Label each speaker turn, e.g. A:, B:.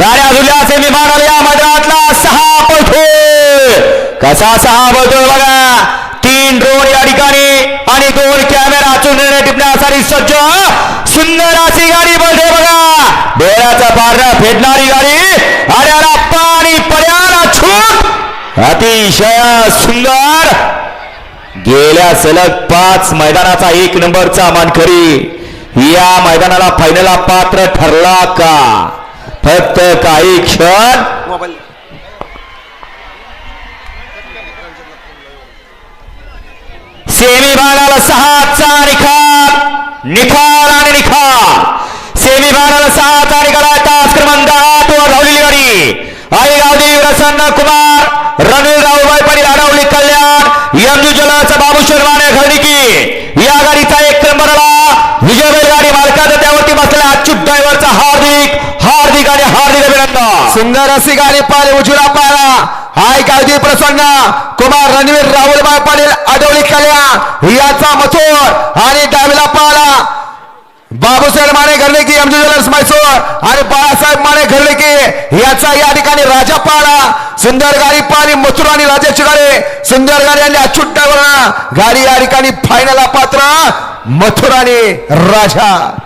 A: गाड्या धुल्याचे विमान फायनल या मैदानातला सहा पळतो कसा सहा पळतो बघा. तीन ड्रोन या ठिकाणी आणि दोन कॅमेरा चुनणे टिपण्यासाठी सज्ज. सुंदर अशी गाडी बोलते बघा. डोळ्याचा पारडा फेडणारी गाडी. अरे आप्पा आणि पर्याला छूट. अतिशय सुंदर. गेल्या सलग पाच मैदानाचा एक नंबरचा मानकरी. या मैदानाला फायनलला पात्र ठरला का? फक्त काही क्षण
B: मोबाईल.
A: सेमी फायनल सहाचा निखाल निखाल आणि निखाल सेमी फायनल सहाचा निकाल आहे तास क्रमांक दहा तो धावलेली गाडी. आई गावदेवी प्रसन्न कुमार रणवीर राहुबाई पाटील अडवली कल्याण यमजू जलाचा बाबू शर्माने खरेदी या गाडीचा एक नंबरला विजय गाडी हार्दिक
B: सुंदर अशी गाडी पाहिली उजूला पाहिला हाय गावदी प्रसन्न. कुमार रणवीर राहुलबाई पाटील आडवली कल्या. याचा मथोर. आणि डावीला पाहिला बाबूसाहेब माने घडले की एमजी ज्वेलर्स मैसूर आणि बाळासाहेब माने घडले की याचा या ठिकाणी राजा पाळा सुंदर गाडी पाणी मथुर आणि राजाची गाडी. सुंदर गाडी आणि अच्युत गाडी या ठिकाणी फायनल पात्र मथुर आणि राजा.